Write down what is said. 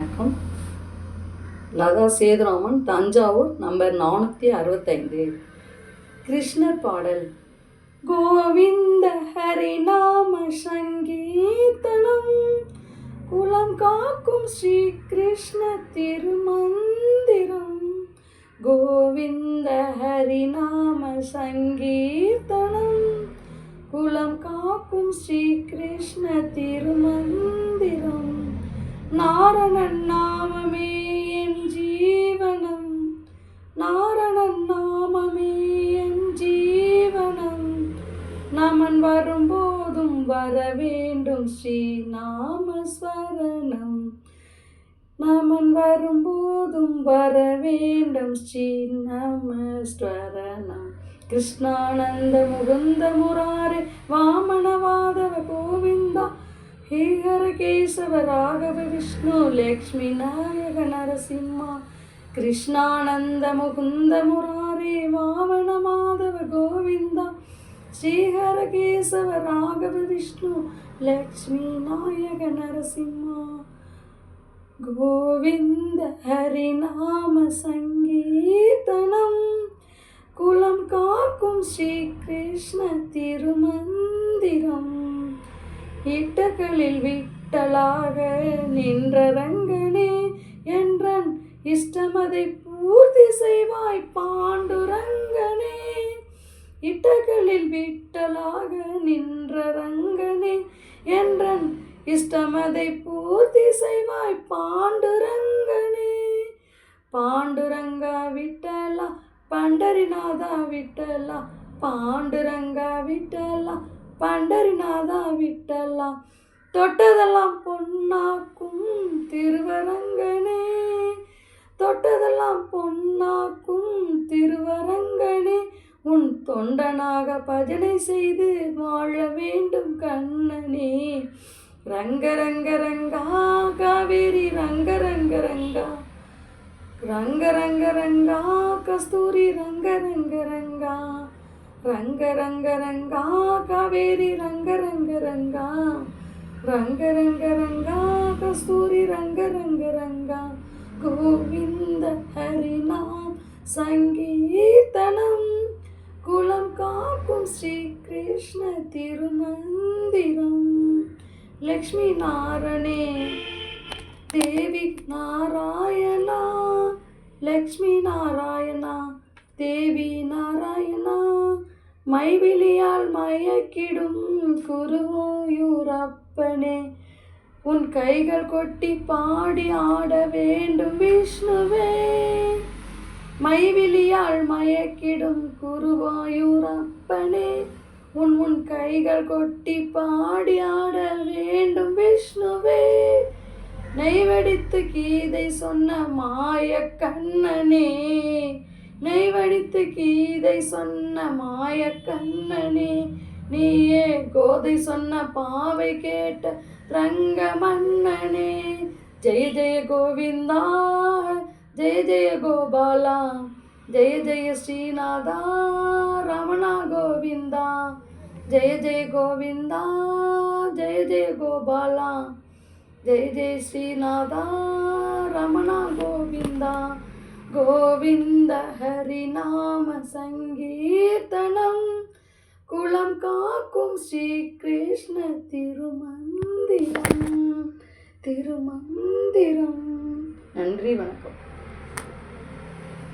வணக்கம். லதா சேதுராமன் தஞ்சாவூர் நம்பர் நானூற்றி அறுபத்தைந்து. கிருஷ்ணர் பாடல். கோவிந்த ஹரிநாம சங்கீர்த்தனம். குலம் காக்கும் ஸ்ரீ கிருஷ்ண திருமந்திரம். கோவிந்த ஹரிநாம சங்கீர்த்தனம். குலம் காக்கும் ஸ்ரீ கிருஷ்ண திருமந்திரம். நாரணன் நாமமே என் ஜீவனம். நாரணன் நாமமே என் ஜீவனம். நமன் வரும்போதும் வர வேண்டும் ஸ்ரீ நாமஸ்வரணம் நமன் வரும்போதும் வர வேண்டும் ஸ்ரீ நமஸ்வரணம் கிருஷ்ணானந்த முகுந்த முராரே வாமனவாதவ கோவிந்தா श्रीहरकेशव राघवविष्णु लक्ष्मी नयक नरसिंह कृष्णानन्दमुन्दमुरारे वामणमाधव गोविन्द श्रीहरकेशव राघवविष्णु लक्ष्मी नयक नरसिंहा गोविन्द हरिनाम सङ्गीतनं कुलं काकं श्रीकृष्ण तिरुमन्दिरम् இட்டகளில் விட்டலாக நின்ற ரங்கனே என்றன் இஷ்டமதை பூர்த்தி செய்வாய் பாண்டுரங்கனே. இட்டகளில் விட்டலாக நின்ற ரங்கனே என்றன் இஷ்டமதை பூர்த்தி செய்வாய் பாண்டுரங்கனே. பாண்டுரங்கா விட்டலா பண்டரிநாதா விட்டலா பாண்டுரங்கா விட்டலா பண்டரிநாதா விட்டலாம். தொட்டதெல்லாம் பொன்னாக்கும் திருவரங்கனே. தொட்டதெல்லாம் பொன்னாக்கும் திருவரங்கனே. உன் தொண்டனாக பஜனை செய்து வாழ வேண்டும் கண்ணனே. ரங்க ரங்க ரங்கா காவேரி ரங்க ரங்க ரங்கா. ரங்க ரங்க ரங்கா கஸ்தூரி ரங்க ரங்க ரங்கா. ரங்க ரங்க ரங்கா காவேரி ரங்க ரங்க ரங்கா ரங்க ரங்க ரங்கா கஸ்தூரி ரங்க ரங்க ரங்கா கோவிந்த ஹரிநாம் சங்கீர்த்தனம். குலம் காக்கும் ஸ்ரீ கிருஷ்ண திருமந்திரம். லக்ஷ்மி நாரணே தேவி நாராயணா. லக்ஷ்மி நாராயணா தேவி நாராயணா. மைவிலியால் மயக்கிடும் குருவோயூரப்பனே உன் கைகள் கொட்டி பாடி ஆட வேண்டும் விஷ்ணுவே. மைவிலியால் மயக்கிடும் குருவாயூரப்பனே உன் உன் கைகள் கொட்டி பாடி ஆட வேண்டும் விஷ்ணுவே. நெய்வெடித்து கீதை சொன்ன மாய கண்ணனே. நெய்வடித்து கீதை சொன்ன மாய கண்ணனே நீயே கோதை சொன்ன பாவை கேட்ட ரங்க மன்னனே. ஜெய ஜெய கோவிந்தா ஜெய ஜெய கோபாலா ஜெய ஜெய ஸ்ரீநாதா ரமணா கோவிந்தா. ஜெய ஜெய கோவிந்தா ஜெய ஜெய கோபாலா ஜெய ஜெய ஸ்ரீநாதா ரமணா கோவிந்தா. கோவிந்த ஹரிநாம சங்கீர்த்தனம். குளம் காக்கும் ஸ்ரீ கிருஷ்ண திருமந்திரம். திருமந்திரம். நன்றி வணக்கம்.